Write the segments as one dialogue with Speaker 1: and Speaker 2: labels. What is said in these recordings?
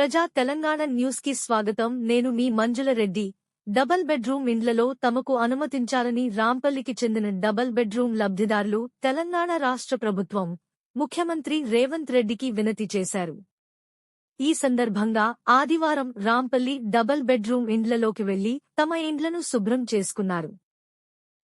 Speaker 1: ప్రజా తెలంగాణ న్యూస్కి స్వాగతం. నేను మీ మంజుల రెడ్డి. డబల్ బెడ్రూమ్ ఇండ్లలో తమకు అనుమతించాలని రాంపల్లికి చెందిన డబల్ బెడ్రూమ్ లబ్ధిదారులు తెలంగాణ రాష్ట్ర ప్రభుత్వం ముఖ్యమంత్రి రేవంత్ రెడ్డికి వినతి చేశారు. ఈ సందర్భంగా ఆదివారం రాంపల్లి డబల్ బెడ్రూమ్ ఇండ్లలోకి వెళ్ళి తమ ఇండ్లను శుభ్రం చేసుకున్నారు.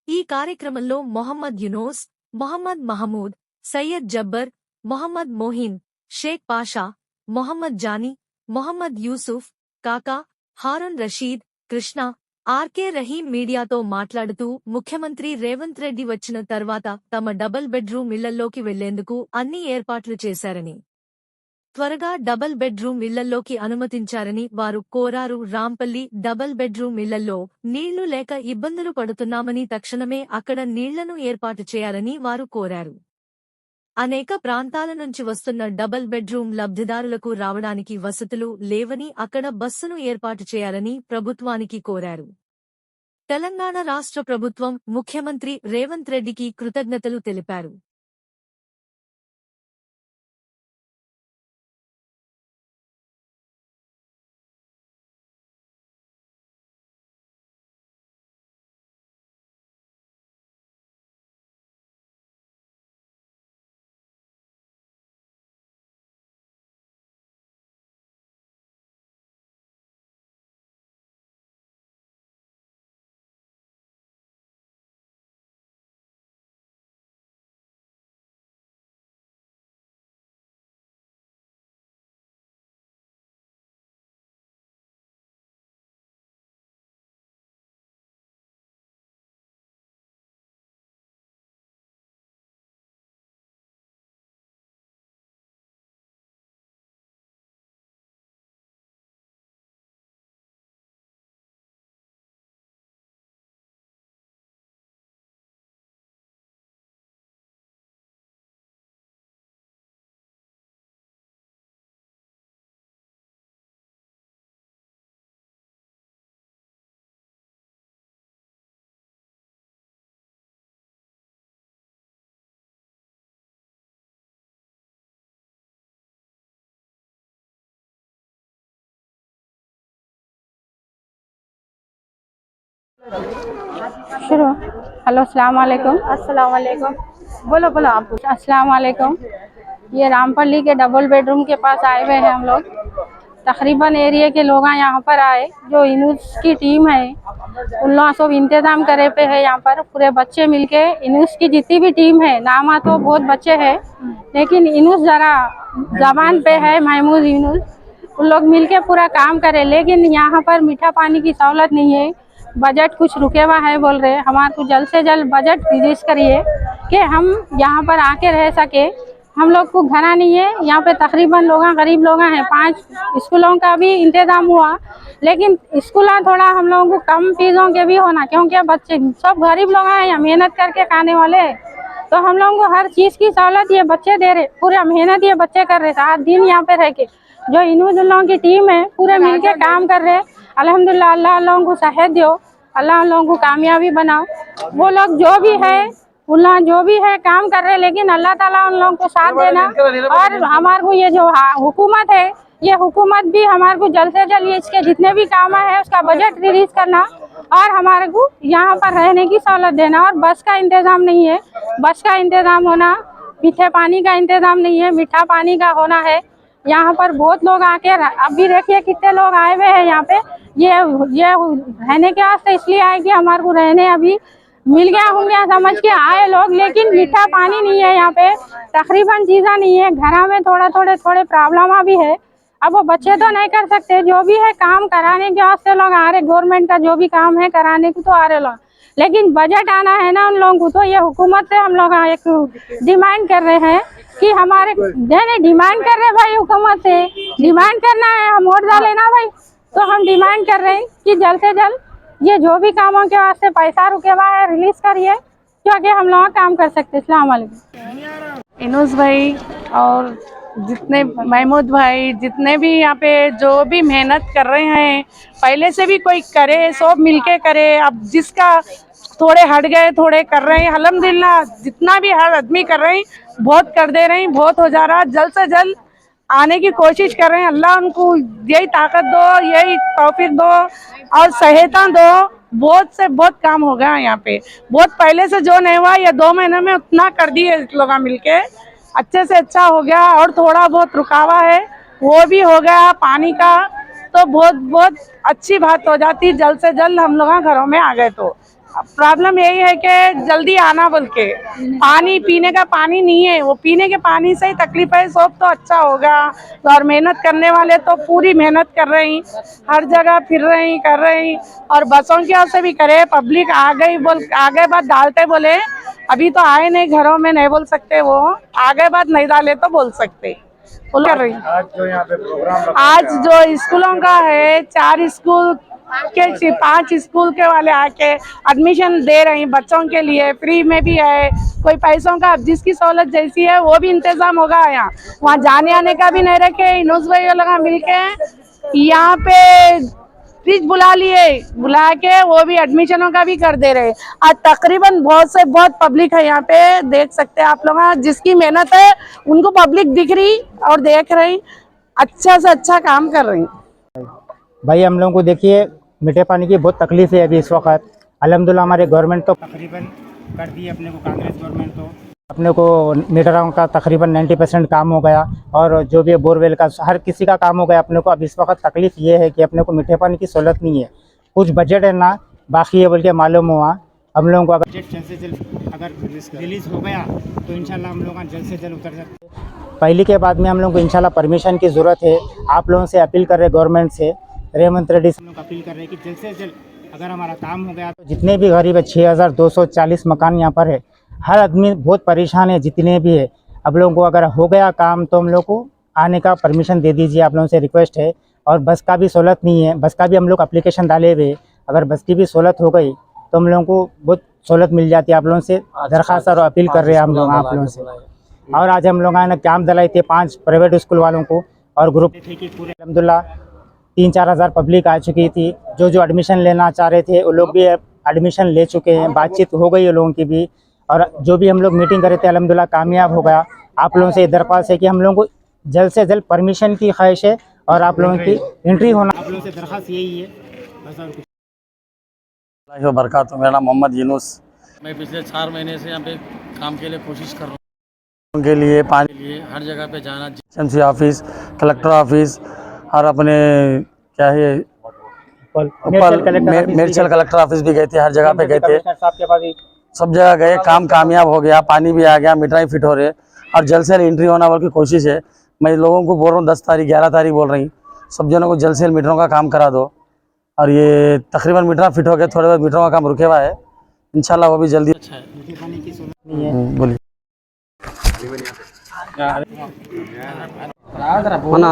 Speaker 1: ఈ కార్యక్రమంలో మొహమ్మద్ యునోస్ మొహమ్మద్ మహమూద్ సయ్యద్ జబ్బర్ మొహమ్మద్ మోహిన్ షేక్ పాషా మొహమ్మద్ జానీ మొహమ్మద్ యూసుఫ్ కాకా హారూన్ రషీద్ కృష్ణ ఆర్కే రహీం మీడియాతో మాట్లాడుతూ ముఖ్యమంత్రి రేవంత్ రెడ్డి వచ్చిన తర్వాత తమ డబల్ బెడ్రూమ్ ఇళ్ళల్లోకి వెళ్ళేందుకు అన్ని ఏర్పాట్లు చేశారని త్వరగా డబల్ బెడ్రూమ్ ఇళ్ళల్లోకి అనుమతించారని వారు కోరారు. రాంపల్లి డబల్ బెడ్రూమ్ ఇళ్ళల్లో నీళ్ళు లేక ఇబ్బందులు పడుతున్నామని తక్షణమే అక్కడ నీళ్ళను ఏర్పాటు చేయాలని వారు కోరారు. అనేక ప్రాంతాల నుంచి వస్తున్న డబల్ బెడ్రూమ్ లబ్ధిదారులకు రావడానికి వసతులు లేవని అక్కడ బస్సును ఏర్పాటు చేయాలని ప్రభుత్వానికి కోరారు. తెలంగాణ రాష్ట్ర ప్రభుత్వం ముఖ్యమంత్రి రేవంత్ రెడ్డికి కృతజ్ఞతలు తెలిపారు.
Speaker 2: शुरू। हेलो अस्सलाम वालेकुम
Speaker 3: अस्सलाम वालेकुम बोलो बोलो आप
Speaker 2: अस्सलाम वालेकुम ये रामपल्ली के डबल बेडरूम के पास आए हुए हैं हम लोग। तकरीबन एरिया के लोग यहाँ पर आए। जो इनूस की टीम है उन लोग सब इंतज़ाम करे पे है यहाँ पर। पूरे बच्चे मिलके इनूस की जितनी भी टीम है नामा तो बहुत बच्चे हैं लेकिन इनूस जरा जबान पे है महमूद इनूस। उन लोग मिलके पूरा काम करे लेकिन यहाँ पर मीठा पानी की सहूलत नहीं है। बजट कुछ रुके हुआ है बोल रहे हमारे को जल्द से जल्द बजट रिलीज़ करिए कि हम यहाँ पर आके रह सके। हम लोग को घरा नहीं है। यहाँ पे तकरीबन लोग गरीब लोग हैं। पाँच स्कूलों का भी इंतज़ाम हुआ। लेकिन स्कूल थोड़ा हम लोगों को कम फीसों के भी होना क्योंकि बच्चे सब गरीब लोग हैं। यहाँ मेहनत करके खाने वाले। हैं। तो हम लोगों को हर चीज़ की सहूलत ये बच्चे दे रहे। पूरा मेहनत ये बच्चे कर रहे। रात दिन यहाँ पे रह के जो उन लोगों की टीम है पूरे मिलके काम कर रहे हैं। अल्हम्दुलिल्लाह अल्लाह लोगों को सहायत दो। अल्लाह उन लोगों को कामयाबी बनाओ। वो लोग जो भी है उन जो भी है, काम कर रहे हैं, लेकिन अल्लाह ताला उन लोगों को साथ देना। और हमारे को ये जो हुकूमत है, ये हुकूमत भी हमारे को जल्द से जल्द इसके जितने भी काम है, उसका बजट रिलीज़ करना और हमारे को यहाँ पर रहने की सहूलत देना। और बस का इंतज़ाम नहीं है। बस का इंतज़ाम होना, मीठे पानी का इंतज़ाम नहीं है, मीठा पानी का होना है। यहाँ पर बहुत लोग आके रह- अभी देखिए कितने लोग आए हुए हैं यहाँ पे। ये ये रहने के वास्ते इसलिए आए कि हमारे को रहने अभी मिल गया होंगे समझ के आए लोग, लेकिन मीठा पानी नहीं है यहाँ पे। तकरीबन चीज़ा नहीं है, घर में थोड़ा थोड़े थोड़े प्रॉब्लम भी है। अब वो बच्चे तो नहीं कर सकते, जो भी है काम कराने के वास्ते लोग आ रहे गवर्नमेंट का जो भी काम है कराने को तो आ रहे लोग। लेकिन बजट आना है ना उन लोगों को तो ये हुकूमत से हम लोग एक डिमांड कर रहे हैं कि हमारे, नहीं डिमांड कर रहे भाई हुकूमत से। डिमांड करना है, हम वोट डाले ना भाई। तो हम डिमांड कर रहे हैं कि जल्द से जल्द ये जो भी कामों के वास्ते पैसा रुके हुआ है, रिलीज़ करिए क्योंकि हम लोग काम कर सकते हैं अलैक्म
Speaker 3: इनूस भाई और जितने महमूद भाई, जितने भी यहाँ पे जो भी मेहनत कर रहे हैं, पहले से भी कोई करे, सब मिलके करे, अब जिसका थोड़े हट गए, थोड़े कर रहे हैं अलहमदिल्ला जितना भी हर आदमी कर रहे हैं, बहुत कर दे रहे हैं, बहुत हो जा रहा जल्द से जल्द आने की कोशिश कर रहे हैं। अल्लाह उनको यही ताकत दो, यही तौफीक दो और सहायता दो। बहुत से, बहुत काम हो गया यहाँ पे। बहुत पहले से जो नहीं हुआ, ये दो महीने में उतना कर दिए लोग मिलके। अच्छे से अच्छा हो गया और थोड़ा बहुत रुकावा है, वो भी हो गया पानी का। तो बहुत बहुत अच्छी बात हो जाती। जल्द से जल्द हम लोग घरों में आ गए तो। प्रॉब्लम यही है कि जल्दी आना बोल के पानी पीने का पानी नहीं है। वो पीने के पानी से ही तकलीफ़ है सब तो अच्छा होगा। और मेहनत करने वाले तो पूरी मेहनत कर रहे हैं। हर जगह फिर रहे हैं कर रहे हैं। और बसों की ओर से भी करे पब्लिक आ गई बोल आगे बात डालते बोले अभी तो आए नहीं घरों में नहीं बोल सकते वो। आगे बात नहीं डाले तो बोल सकते। बोल कर रही
Speaker 4: आज जो यहाँ पे प्रोग्राम
Speaker 3: आज जो स्कूलों का है चार स्कूल के पाँच स्कूल के वाले आके एडमिशन दे रहे हैं बच्चों के लिए फ्री में भी है। कोई पैसों का जिसकी सहूलत जैसी है, वो भी इंतज़ाम होगा यहाँ। वहाँ जाने आने का भी नहीं रखे इनोस भाई लगा मिलके यहाँ पे फ्रिज बुला लिए, बुला के वो भी एडमिशनों का भी कर दे रहे आज तकरीबन बहुत से, बहुत पब्लिक है यहाँ पे, देख सकते हैं आप लोग जिसकी मेहनत है, उनको पब्लिक दिख रही और देख रही अच्छा से अच्छा काम कर रही।
Speaker 4: भाई हम लोगों को देखिए मीठे पानी की बहुत तकलीफ़ है अभी इस वक्त। अलहमदिल्ला हमारे गवर्नमेंट तो तकरीबन कर दी अपने को कांग्रेस गवर्नमेंट तो। अपने को मीटरों का तकरीबन 90 परसेंट काम हो गया और जो भी बोरवेल का हर किसी का काम हो गया अपने को। अब इस वक्त तकलीफ़ ये है कि अपने को मीठे पानी की सहूलत नहीं है। कुछ बजट है ना बाकी है बोल के मालूम हुआ। हम लोगों को अगर बजट जल्द से जल्द अगर रिलीज़ हो गया तो इंशाल्लाह हम लोग जल्द से जल्द उतर सकते पहली के बाद में हम लोग को इंशाल्लाह परमिशन की ज़रूरत है। आप लोगों से अपील कर रहे गवर्नमेंट से रेवंत रेड्डी हम लोग अपील कर रहे हैं कि जल्द से जल्द अगर हमारा काम हो गया तो जितने भी गरीब है छः हज़ार दो सौ चालीस मकान यहाँ पर है। हर आदमी बहुत परेशान है जितने भी है। अब लोगों को अगर हो गया काम तो हम लोग को आने का परमिशन दे दीजिए। आप लोगों से रिक्वेस्ट है। और बस का भी सहूलत नहीं है। बस का भी हम लोग अप्लीकेशन डाले हुए अगर बस की भी सहूलत हो गई तो हम लोगों को बहुत सहूलत मिल जाती है। आप लोगों से दरख्वास्त और अपील कर रहे हैं हम लोग आप लोगों से। और आज हम लोग ने कैंप दिलाई थे? पाँच प्राइवेट स्कूल वालों को और ग्रुप थे कि पूरे अलहमदिल्ला तीन चार हज़ार पब्लिक आ चुकी थी। जो जो एडमिशन लेना चाह रहे थे वो लोग भी एडमिशन ले चुके हैं। बातचीत हो गई है लोगों की भी। और जो भी हम लोग मीटिंग करे थे अलहमदिल्ला कामयाब हो गया। आप लोगों से दरख्वास्त है कि हम लोगों को जल्द से जल्द परमिशन की ख्वाहिश है और आप लोगों की एंट्री होना। आप लोगों से दरख्वास्त यही है। बस
Speaker 5: बरकत मेरा नाम मोहम्मद यूनुस।
Speaker 6: मैं पिछले चार महीने से यहाँ पे काम के लिए कोशिश कर रहा हूँ।
Speaker 5: उनके लिए पानी
Speaker 6: के लिए हर जगह पे जाना।
Speaker 5: ऑफ़िस कलेक्टर ऑफ़िस और अपने क्या है मेरचल कलेक्टर ऑफ़िस भी गए। थे हर जगह पे गए थे। सब जगह गए काम कामयाब हो गया पानी भी आ गया मिठाई फिट हो रहे और जल्द से जल्द एंट्री होना बोल की कोशिश है। मैं लोगों को बोल रहा हूँ दस तारीख ग्यारह तारीख बोल रही सब जनों को जल्द से जल्द मीटरों का काम करा दो। और ये तकरीबन मीटर फिट हो गया थोड़े बहुत मीटरों का काम रुके हुआ है। इंशाल्लाह वो भी जल्दी
Speaker 6: अच्छा है।
Speaker 5: हम्म, बोलिए।
Speaker 7: మన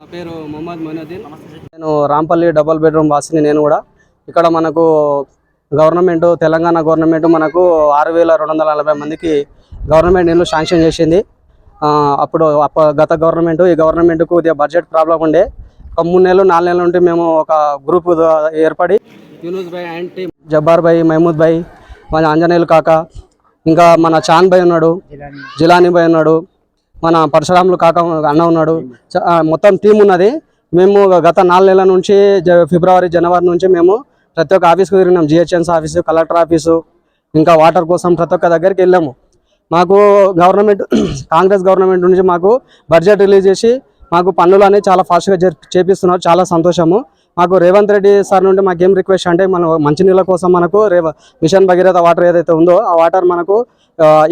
Speaker 7: నా పేరు మొహమ్మద్ మొయినుద్దీన్ నేను రాంపల్లి డబల్ బెడ్రూమ్ వాసిని నేను కూడా. ఇక్కడ మనకు గవర్నమెంట్ తెలంగాణ గవర్నమెంట్ మనకు ఆరు వేల రెండు వందల నలభై మందికి గవర్నమెంట్ ఇల్లు శాంక్షన్ చేసింది. అప్పుడు అప్ప గత గవర్నమెంట్ ఈ గవర్నమెంట్కు కొద్దిగా బడ్జెట్ ప్రాబ్లం ఉండే. ఒక మూడు నెలలు నాలుగు నెలల నుండి మేము ఒక గ్రూప్ ఏర్పడి యూనుస్ భాయ్ అండ్ టీమ్. జబ్బార్ భాయ్ మహమూద్ భాయ్ మన ఆంజనేయులు కాక ఇంకా మన చాన్ భాయ్ ఉన్నాడు జిలానీ భాయ్ ఉన్నాడు మన పరశురాములు కాక అన్న ఉన్నాడు. మొత్తం టీం ఉన్నది. మేము గత నాలుగు నెలల నుంచి ఫిబ్రవరి జనవరి నుంచి మేము ప్రతి ఒక్క ఆఫీస్కి తిరిగినాం. జిహెచ్ఎన్స్ ఆఫీసు కలెక్టర్ ఆఫీసు ఇంకా వాటర్ కోసం ప్రతి ఒక్క దగ్గరికి వెళ్ళాము. మాకు గవర్నమెంట్ కాంగ్రెస్ గవర్నమెంట్ నుంచి మాకు బడ్జెట్ రిలీజ్ చేసి మాకు పనులు అనేవి చాలా ఫాస్ట్గా చేపిస్తున్నారు. చాలా సంతోషము. మాకు రేవంత్ రెడ్డి సార్ నుండి మాకు ఏం రిక్వెస్ట్ అంటే మన మంచినీళ్ళ కోసం మనకు రేవ మిషన్ భగీరథ వాటర్ ఏదైతే ఉందో ఆ వాటర్ మనకు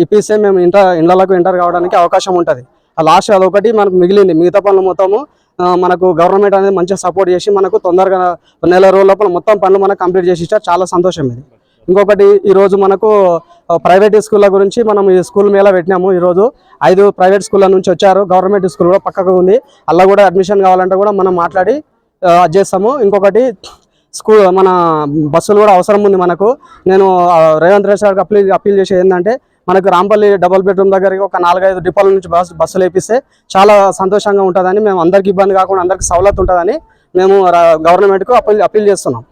Speaker 7: ఇప్పిస్తే మేము ఇంటర్ ఇండ్లకు ఎంటర్ కావడానికి అవకాశం ఉంటుంది. ఆ లాస్ట్ అదొకటి మనకు మిగిలింది. మిగతా పనులు మొత్తము మనకు గవర్నమెంట్ అనేది మంచిగా సపోర్ట్ చేసి మనకు తొందరగా నెల రోజుల లోపల మొత్తం పనులు మనకు కంప్లీట్ చేసి ఇచ్చారు. చాలా సంతోషం ఇది. ఇంకొకటి ఈరోజు మనకు ప్రైవేట్ స్కూళ్ళ గురించి మనం ఈ స్కూల్ మేళ పెట్టినాము. ఈరోజు ఐదు ప్రైవేట్ స్కూళ్ళ నుంచి వచ్చారు. గవర్నమెంట్ స్కూల్ కూడా పక్కకు ఉంది. అలా కూడా అడ్మిషన్ కావాలంటే కూడా మనం మాట్లాడి అది చేస్తాము. ఇంకొకటి స్కూల్ మన బస్సులు కూడా అవసరం ఉంది మనకు. నేను రేవంత్ రెడ్డి సార్కి అప్పీల్ అప్పీల్ చేసేది ఏంటంటే మనకు రాంపల్లి డబుల్ బెడ్రూమ్ దగ్గరికి ఒక నాలుగైదు డిపోల నుంచి బస్ బస్సులు వేపిస్తే చాలా సంతోషంగా ఉంటుందని మేము అందరికి ఇబ్బంది కాకుండా అందరికి సౌలత్ ఉంటుందని మేము గవర్నమెంట్కు అప్పీల్ అప్పీల్ చేస్తున్నాం.